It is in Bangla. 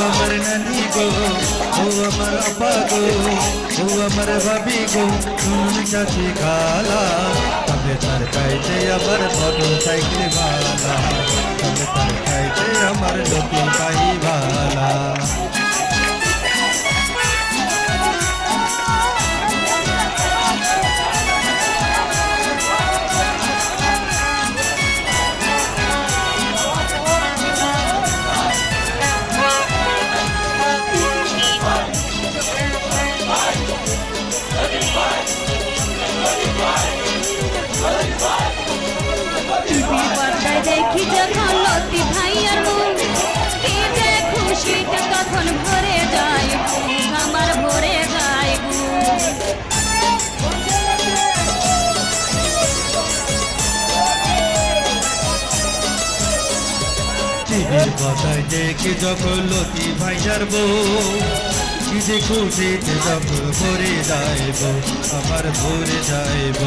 গো ও আমার আপা গো ও আমার ভাবি গো শুনুন চাচি খালা তবে তার খাইতে আমার মোটর সাইকেল বালা তবে তার খাইতে আমার টিভির পাতায় দেখে যখন লতি ভাইয়ার বউ কি যে খুশিতে যখন ভরে যাইব, আমার ভরে যাইব।